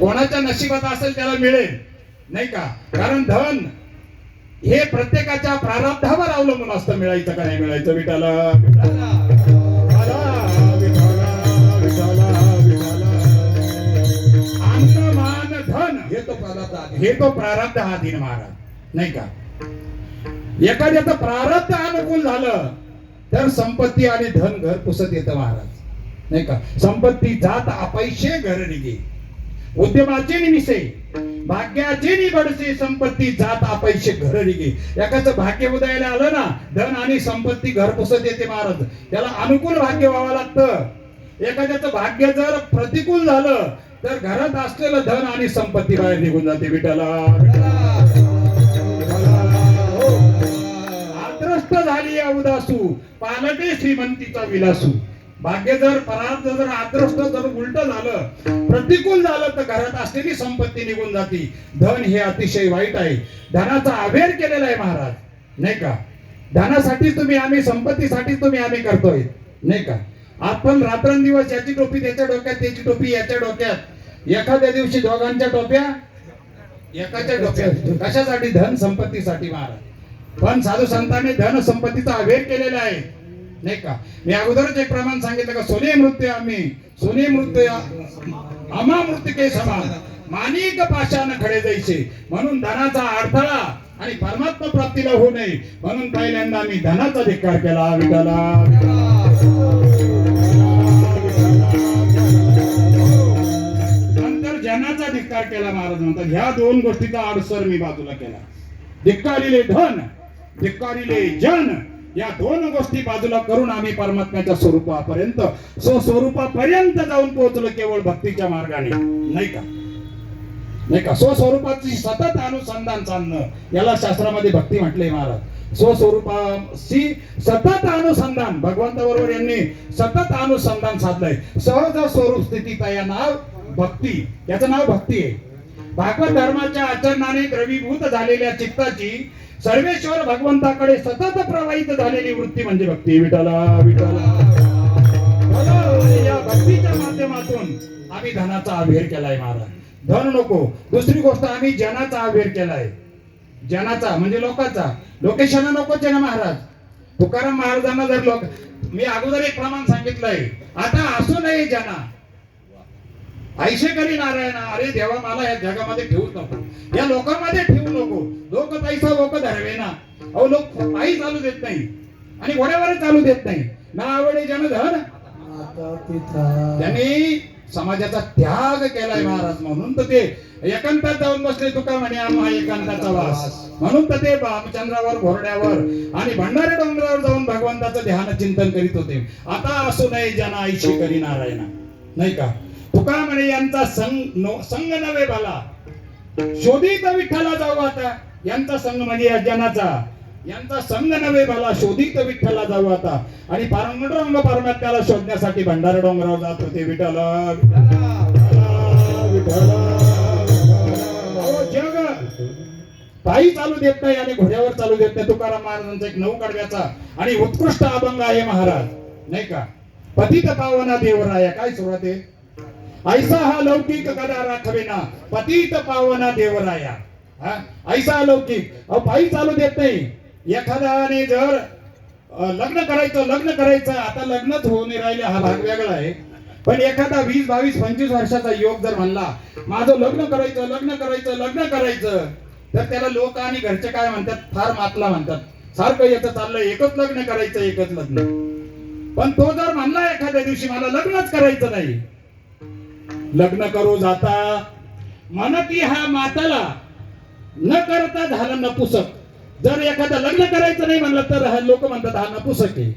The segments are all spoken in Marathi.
कोणाच्या नशिबात असेल त्याला मिळेल नाही का? कारण धन हे प्रत्येकाच्या प्रारब्धावर अवलंबून असतं मिळायचं का नाही मिळायचं? विठाला मान धन. हे तो प्रारब्ध. हे तो प्रारब्ध हा दिन महाराज. नाही का? एखाद्याचं प्रारब्ध अनुकूल झालं तर संपत्ती आणि धन घर पुसत येतं महाराज. नाही का? संपत्ती जात अपैशे घर निघे उद्यमाचे निमिषे भाग्याचे निबडसे संपत्ती जात अपैशे घर निघे एकाचं भाग्य उदयाला आलं ना धन आणि संपत्ती घर पुसत येते महाराज. त्याला अनुकूल भाग्य व्हावं लागतं. एखाद्याचं भाग्य जर प्रतिकूल झालं तर घरात असलेलं धन आणि संपत्ती बाहेर निघून जाते विठाला हो. आद्रस्त झाली या उदासू. पालटे श्रीमंतीचा विलासू. भाग्य जर परार्थ जर आदृष्ट जर उलट झालं प्रतिकूल झालं तर घरात असलेली संपत्ती निघून जाते. धन हे अतिशय वाईट आहे. धनाचा अभेर केलेला आहे महाराज. नाही का? धनासाठी तुम्ही आम्ही संपत्तीसाठी तुम्ही आम्ही करतोय. नाही का? आपण रात्रंदिवस याची टोपी त्याच्या डोक्यात त्याची टोपी याच्या डोक्यात. एखाद्या दिवशी दोघांच्या टोप्या एकाच्या डोक्यात कशासाठी? धन संपत्तीसाठी महाराज. पण साधू संतांनी धन संपत्तीचा अभेर केलेला आहे. नाही का? मी अगोदरच एक प्रमाण सांगितलं का सोने मृत्यू आम्ही सोने मृत्यू आम्हा मृत्यू के समान. मानिक पाशानं खडे जायचे. म्हणून धनाचा अडथळा आणि परमात्मा प्राप्तीला होऊ नये. म्हणून पहिल्यांदा आम्ही धनाचा धिक्कार केला विठाला नंतर जनाचा धिक्कार केला महाराज म्हणतात ह्या दोन गोष्टीचा आडसर मी बाजूला केला. धिक्कारिले धन धिक्कारिले जन या दोन गोष्टी बाजूला करून आम्ही परमात्म्याच्या स्वरूपापर्यंत स्वस्वरूपापर्यंत जाऊन पोहोचलो केवळ भक्तीच्या मार्गाने. नाही का? नाही का? स्वस्वरूपाची सतत अनुसंधान साधणं याला शास्त्रामध्ये भक्ती म्हटले महाराज. स्वस्वरूपाशी सतत अनुसंधान भगवंताबरोबर यांनी सतत अनुसंधान साधलंय. सहज स्वरूप स्थितीचा या नाव भक्ती. याचं नाव भक्ती आहे. भागवत धर्माच्या आचरणाने द्रवीभूत झालेल्या चित्ताची सर्वेश्वर भगवंताकडे सतत प्रवाहित झालेली वृत्ती म्हणजे भक्ती. विठाला विठाला या भक्तीच्या माध्यमातून आम्ही धनाचा अभेर केलाय महाराज. धन नको. दुसरी गोष्ट आम्ही जनाचा अभेर केलाय. जनाचा म्हणजे लोकांचा. लोकेशन नकोच आहे ना महाराज. तुकाराम महाराजांना जर लोक मी अगोदर एक प्रमाण सांगितलंय. आता असू नये जना. ऐशे करी नारायण अरे देवा मला या जगामध्ये ठेवूच नको. या लोकांमध्ये ठेवू नको. लोक पैसा लोक धरवे ना. अहो लोक पायी चालू देत नाही. आणि घोड्यावर चालू देत नाही. ना आवडे जन धन त्यांनी समाजाचा त्याग केलाय महाराज म्हणून तर ते एकांतात जाऊन बसले तुका म्हणे आम्हा एकांताचा वास. म्हणून तर ते रामचंद्रावर घोरड्यावर आणि भंडारे डोंगरावर जाऊन भगवंताचं ध्यान चिंतन करीत होते. आता असू नये जना ऐशी करी नारायणा. नाही का? तुका म्हणे यांचा संग संग नव्हे भला शोधित विठ्ठला जाऊ आता. यांचा संघ म्हणजे या जनाचा यांचा संघ नव्हे भला शोधित विठ्ठला जाऊ आता. आणि पारंगडरंग परमात्म्याला शोधण्यासाठी भंडारा डोंगरावर जात होते विठ्ठल. हो, जग. पायी चालू देत नाही आणि घोड्यावर चालू देत नाही. तुकाराम महाराजांचा एक नऊ कडव्याचा आणि उत्कृष्ट अभंग आहे महाराज. नाही का? पतित पावना देवराया. काय सुरुवात आहे? ऐसा हा लौकिक कदा राखवेना पतित पावना देवराया हा ऐसा लौकिक अहो पायी चालू देत नाही एखाद्याने जर लग्न करायचं लग्न करायचं आता लग्नच होऊ नाही राहिले हा भाग वेगळा आहे पण एखादा वीस बावीस पंचवीस वर्षाचा योग जर म्हणला माझं लग्न करायचं लग्न करायचं लग्न करायचं तर त्याला लोक आणि घरचे काय म्हणतात फार मातला म्हणतात सारखं याचं चाललंय एकच लग्न करायचं एकच लग्न पण तो जर म्हणला एखाद्या दिवशी मला लग्नच करायचं नाही लग्न करू जाता. म्हणती हा माताला न करता झालं नपुसक. जर एखादं लग्न करायचं नाही म्हणलं तर लोक म्हणतात हा नपुसक आहे.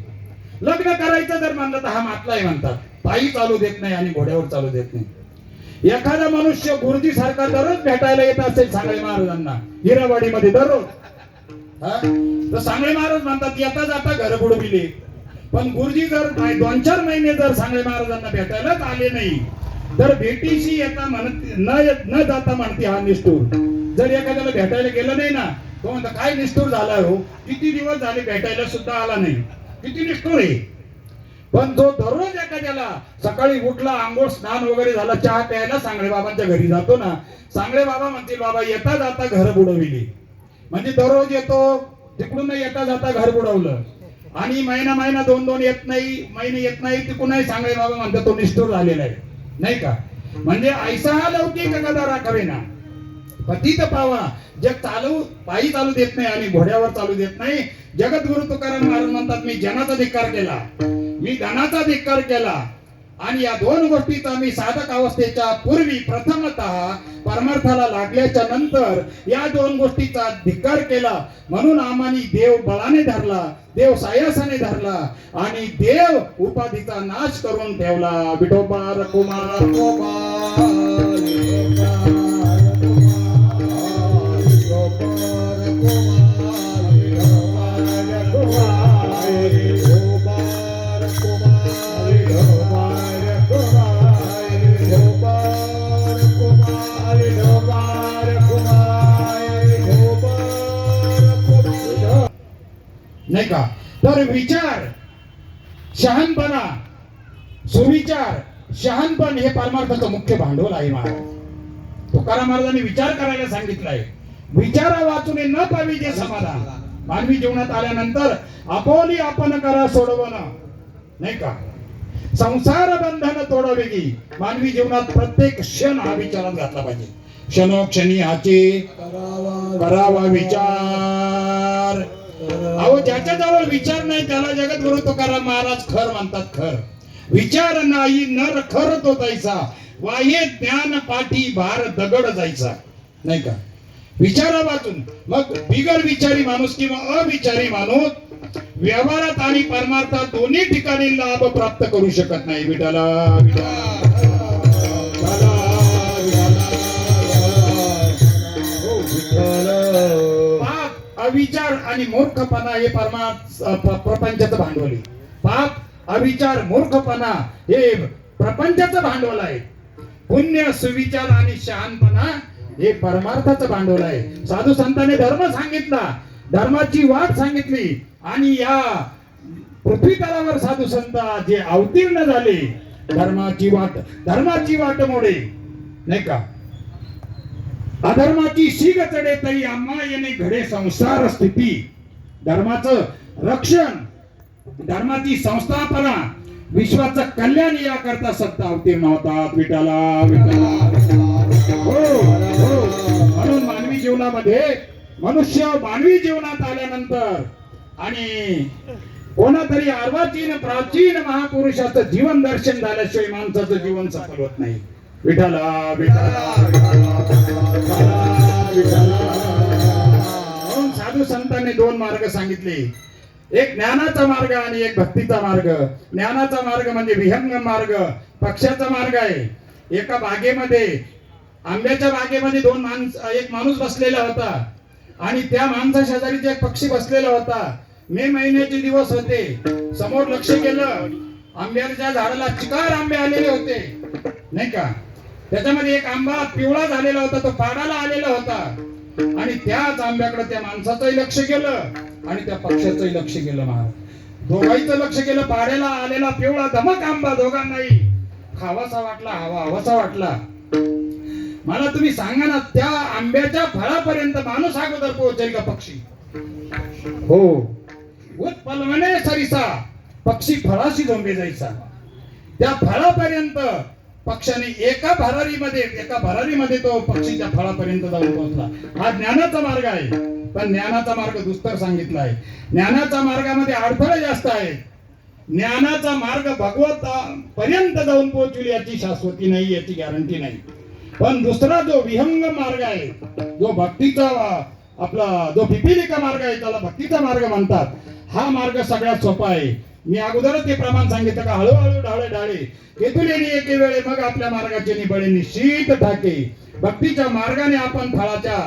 लग्न करायचं जर म्हणलं तर हा मातला आहे म्हणतात. पायी चालू देत नाही आणि घोड्यावर चालू देत नाही. एखादा मनुष्य गुरुजी सारखा दररोज भेटायला येत असेल सांगळे महाराजांना हिरावाडीमध्ये दररोज. हा? तर सांगळे महाराज म्हणतात येता जाता घर बुडविले. पण गुरुजी जर दोन चार महिने जर सांगळे महाराजांना भेटायलाच आले नाही तर भेटीशी येता म्हणत न न जाता म्हणते हा निष्ठूर. जर एखाद्याला भेटायला गेलं नाही ना तो म्हणतो काय निष्ठूर झाला हो? किती दिवस झाले भेटायला सुद्धा आला नाही. किती निष्ठूर आहे. पण जो दररोज एखाद्याला सकाळी उठला आंघोळ स्नान वगैरे झाला चहा प्यायला सांगळे बाबांच्या घरी जातो ना सांगळे बाबा म्हणतील बाबा येता जाता घर बुडविली. म्हणजे दररोज येतो तिकडून येता जाता घर बुडवलं. आणि महिना महिना दोन दोन येत नाही महिने येत नाही तिकडूनही सांगळे बाबा म्हणतात तो निष्ठूर झालेला आहे. नाही का? म्हणजे ऐसा हा लौकिक गदा राखावे ना पतित पावा. जग चालू पायी चालू देत नाही आणि घोड्यावर चालू देत नाही. जगद्गुरु तुकाराम महाराज म्हणतात मी जनाचा धिक्कार केला. मी धनाचा धिक्कार केला. आणि या दोन गोष्टीचा मी साधक अवस्थेच्या पूर्वी प्रथमत परमार्थाला लागल्याच्या नंतर या दोन गोष्टीचा धिक्कार केला. म्हणून आम्हानी देव बळाने धरला देव सायासाने धरला आणि देव उपाधीचा नाश करून ठेवला. विठोबा रकुमार नाही का? तर विचार शहाणपणा सुविचार शहाणपण हे परमार्थाचं मुख्य भांडवल आहे महाराज. तुकाराम महाराजांनी विचार करायला सांगितलाय. विचारा वाचून न पावी जे समाधान. मानवी जीवनात आल्यानंतर आपोली आपण करा सोडवण. नाही का? संसार बंधन तोडवेगी मानवी जीवनात प्रत्येक क्षण हा विचारात घातला पाहिजे. क्षणोक्षणी हाचे करावा विचार. अहो ज्याच्या जवळ विचार नाही त्याला जगद्गुरु तुकाराम महाराज खर म्हणतात खर. विचार नाही नर खर तो जायचा वाये ज्ञान पाठी भार दगड जायचा. नाही का? विचारा वाचून मग बिगर विचारी माणूस किंवा अविचारी माणूस व्यवहारात आणि परमार्थात दोन्ही ठिकाणी लाभ प्राप्त करू शकत नाही. विठाला विठाला, अविचार आणि मूर्खपणा हे परमार्थ प्रपंचाचं भांडवल आहे. पाप अविचार मूर्खपणा हे प्रपंचाचं भांडवल आहे. पुण्य सुविचार आणि शहाणपणा हे परमार्थाचं भांडवल आहे. साधू संतांनी धर्म सांगितला धर्माची वाट सांगितली आणि या पृथ्वी तलावर साधू संत जे अवतीर्ण झाले धर्माची वाट धर्माची वाट मोडे नाही का? अधर्माची शीघ चढे तरी आम्हा येणे घडे संसार स्थिती. धर्माचं रक्षण धर्माची संस्थापना विश्वाचं कल्याण याकरता सत्ता अवतीर्ण होतात विटाला विटाला हो म्हणून मानवी जीवनामध्ये मनुष्य मानवी जीवनात आल्यानंतर आणि कोणातरी अर्वाचीन प्राचीन महापुरुषाचं जीवन दर्शन झाल्याशिवाय माणसाचं जीवन सफल होत नाही. विठाला विठाला, विठाला. म्हणून साधू संतांनी दोन मार्ग सांगितले. एक ज्ञानाचा मार्ग आणि एक भक्तीचा मार्ग. ज्ञानाचा मार्ग म्हणजे विहंग मार्ग. पक्षाचा मार्ग आहे. एका बागेमध्ये आंब्याच्या बागेमध्ये दोन माणस एक माणूस बसलेला होता. आणि त्या माणसा शेजारीचा एक पक्षी बसलेला होता. मे महिन्याचे दिवस होते. समोर लक्ष केलं. आंब्याच्या झाडाला चिकार आंबे आलेले होते. नाही का? त्याच्यामध्ये एक आंबा पिवळा झालेला होता तो पाडाला आलेला होता. आणि त्याच आंब्याकडे त्या माणसाचंही लक्ष गेलं आणि त्या पक्षाचंही लक्ष गेलं महाराज. दोघांचं लक्ष गेलं पाड्याला आलेला पिवळा धमक आंबा दोघांनाही. खावासा वाटला हवा हवासा वाटला. मला तुम्ही सांगा ना त्या आंब्याच्या फळापर्यंत माणूस अगोदर पोहोचेल का पक्षी? हो. उत्पलवने सरिसा पक्षी फळाशी झोंबे जायचा. त्या फळापर्यंत पक्षाने एका भरारीमध्ये एका भरारीमध्ये तो पक्षीच्या फळापर्यंत जाऊन पोहोचला. हा ज्ञानाचा मार्ग आहे. पण ज्ञानाचा मार्ग दुस्तर सांगितला आहे ज्ञानाच्या मार्गामध्ये अडथळे जास्त आहेत. ज्ञानाचा मार्ग भगवता पर्यंत जाऊन पोहोचवी याची शाश्वती नाही याची गॅरंटी नाही. पण दुसरा जो विहंग मार्ग आहे जो भक्तीचा आपला जो पिपिलिका मार्ग आहे त्याला भक्तीचा मार्ग म्हणतात. हा मार्ग सगळ्यात सोपा आहे. मी अगोदरच ते प्रमाण सांगितलं का हळूहळू ढाळे ढाळे. केतुलेनी एके वेळे मग आपल्या मार्गाचे निबळे निश्चित ठाके भक्तीच्या मार्गाने आपण फळाच्या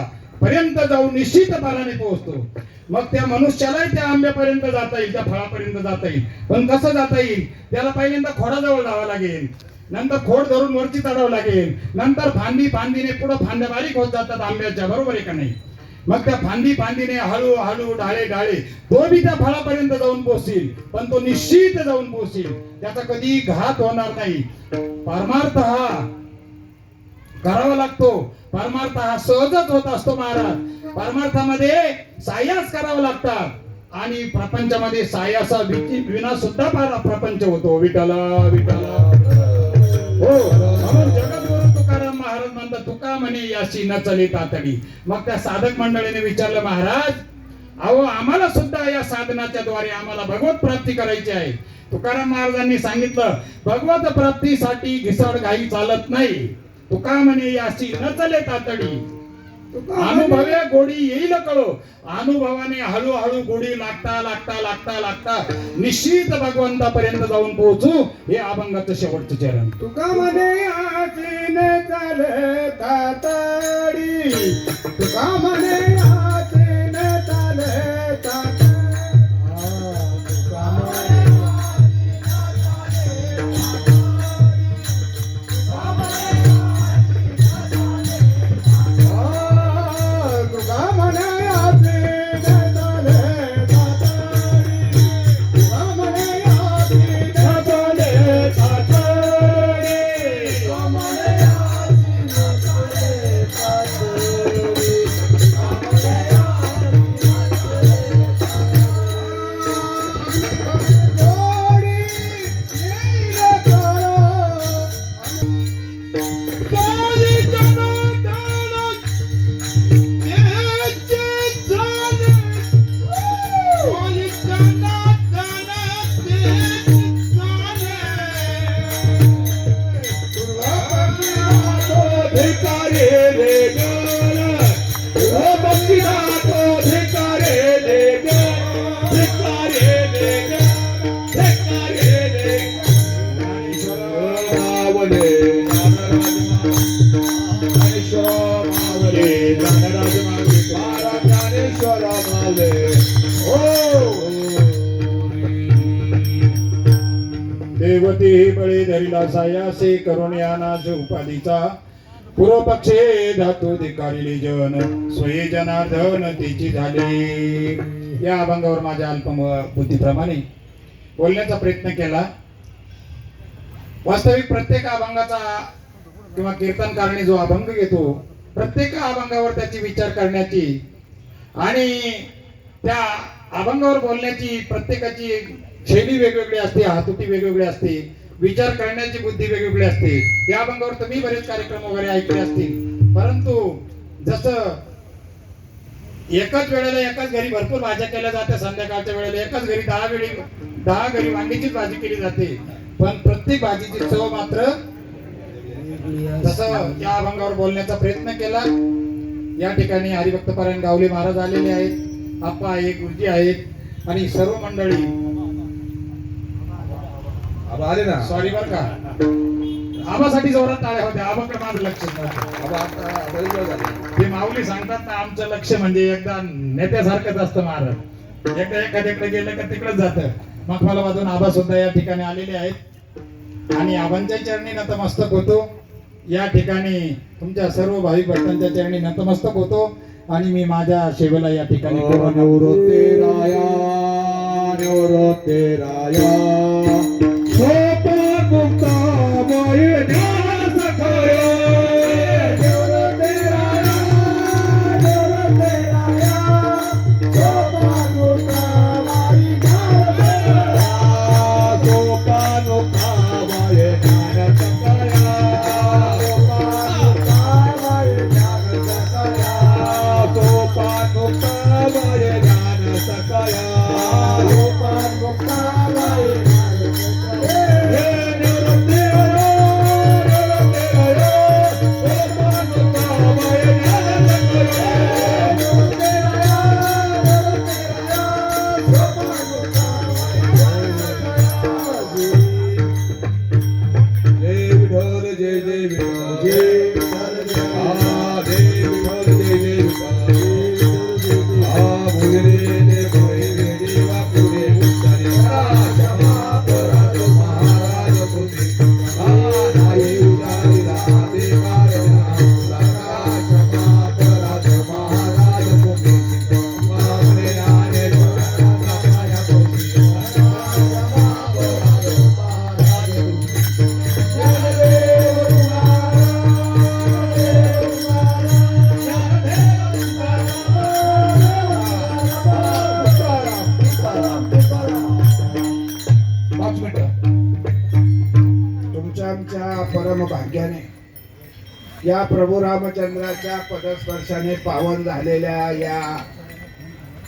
पर्यंत जाऊन निश्चित फळाने पोहोचतो. मग त्या मनुष्यालाही त्या आंब्यापर्यंत जाता येईल त्या फळापर्यंत जाता येईल. पण कसं जाता येईल? त्याला पहिल्यांदा खोडाजवळ जावं लागेल. नंतर खोड धरून वरती चढावं लागेल. नंतर फांदी फांदीने पुढे फांद्या बारीक होत जातात आंब्याच्या बरोबर आहे का नाही? मग त्या फांदी फांदीने हळू हळू डाळे डाळे तो बी त्या फळापर्यंत जाऊन पोहोचील पण तो निश्चित जाऊन पोहोचील त्याचा कधी घात होणार नाही. परमार्थ हा करावा लागतो. परमार्थ हा सहजच होत असतो महाराज. परमार्थामध्ये सायास करावं लागतात. आणि प्रपंचामध्ये सायासा विची- विना सुद्धा प्रपंच होतो. विठला विठला हो महाराज म्हणतात तुका म्हणे याशी न तातडी मग त्या साधक मंडळीने विचारलं महाराज अहो आम्हाला सुद्धा या साधनाच्या द्वारे आम्हाला भगवत प्राप्ती करायची आहे. तुकाराम महाराजांनी सांगितलं भगवत प्राप्तीसाठी घिसड घाई चालत नाही. तुका म्हणे याची न चले तातडी अनुभव्या गोडी येईल कळो. अनुभवाने हळूहळू गोडी लागता लागता लागता लागता निश्चित भगवंतापर्यंत जाऊन पोहोचू. हे अभंगाचं शेवटचं चरण. तुका म्हणे आजीने चालता ताडी तुका म्हणे बळी धरिला सायासे करून यानाच उपाधीचा. पूर्व पक्षे धातू धिकारिली जन स्वये जनार्दन तिची झाली. या अभंगावर माझ्या अल्प बुद्धीप्रमाणे बोलण्याचा प्रयत्न केला. वास्तविक प्रत्येक अभंगाचा किंवा कीर्तनकारणी जो अभंग घेतो प्रत्येक अभंगावर त्याची विचार करण्याची आणि त्या अभंगावर बोलण्याची प्रत्येकाची शैली वेगवेगळी असते हातुटी वेगवेगळी असते. विचार करण्याची बुद्धी वेगवेगळी असते. या अभंगावर तुम्ही बरेच कार्यक्रम वगैरे ऐकले असतील. परंतु जसं एकाच वेळेला एकाच घरी भरपूर भाज्या केल्या जाते संध्याकाळच्या वेळेला एकाच घरी दहा वेळी दहा घरी वांगीचीच भाजी केली जाते. पण प्रत्येक भाजीची चव मात्र जसं या अभंगावर बोलण्याचा प्रयत्न केला. या ठिकाणी हरिभक्त पारायण गावले महाराज आलेले आहेत. आप्पा आहे गुरुजी आहेत आणि सर्व मंडळी आबा आले ना. सॉरी बर का. आबासाठी जोरात टाळ्या होत्या आबाकडे माझं लक्ष नव्हतं आबा आता बरेच वेळ झाले. ते माऊली सांगतात ना आमचं लक्ष म्हणजे एकदा नेत्यासारखंच असतं महाराज एकदा एखाद्याकडे गेलं का तिकडेच जातं. मग मला वाजून आबा सुद्धा या ठिकाणी आलेले आहेत. आणि आबांच्या चरणी नतमस्तक होतो. या ठिकाणी तुमच्या सर्व भाविक भक्तांच्या चरणी नतमस्तक होतो. आणि मी माझ्या सेवेला या ठिकाणी राया राया. प्रभू रामचंद्राच्या पदस्पर्शाने पावन झालेल्या या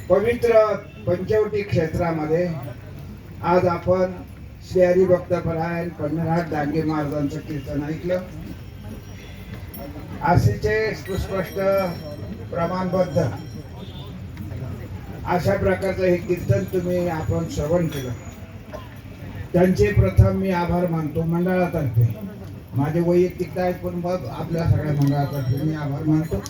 पवित्र पंचवटी क्षेत्रामध्ये आज आपण श्री हरिभक्तपरायण पंढरनाथ डांगे महाराजांचं कीर्तन ऐकलं. आशीचे सुस्पष्ट प्रमाणबद्ध. अशा प्रकारचं हे कीर्तन तुम्ही आपण श्रवण केलं. त्यांचे प्रथम मी आभार मानतो मंडळातर्फे. माझे वैयक्तिक आहेत पण मग आपल्या सगळ्या मंडळातर्फे मी आभार मानतो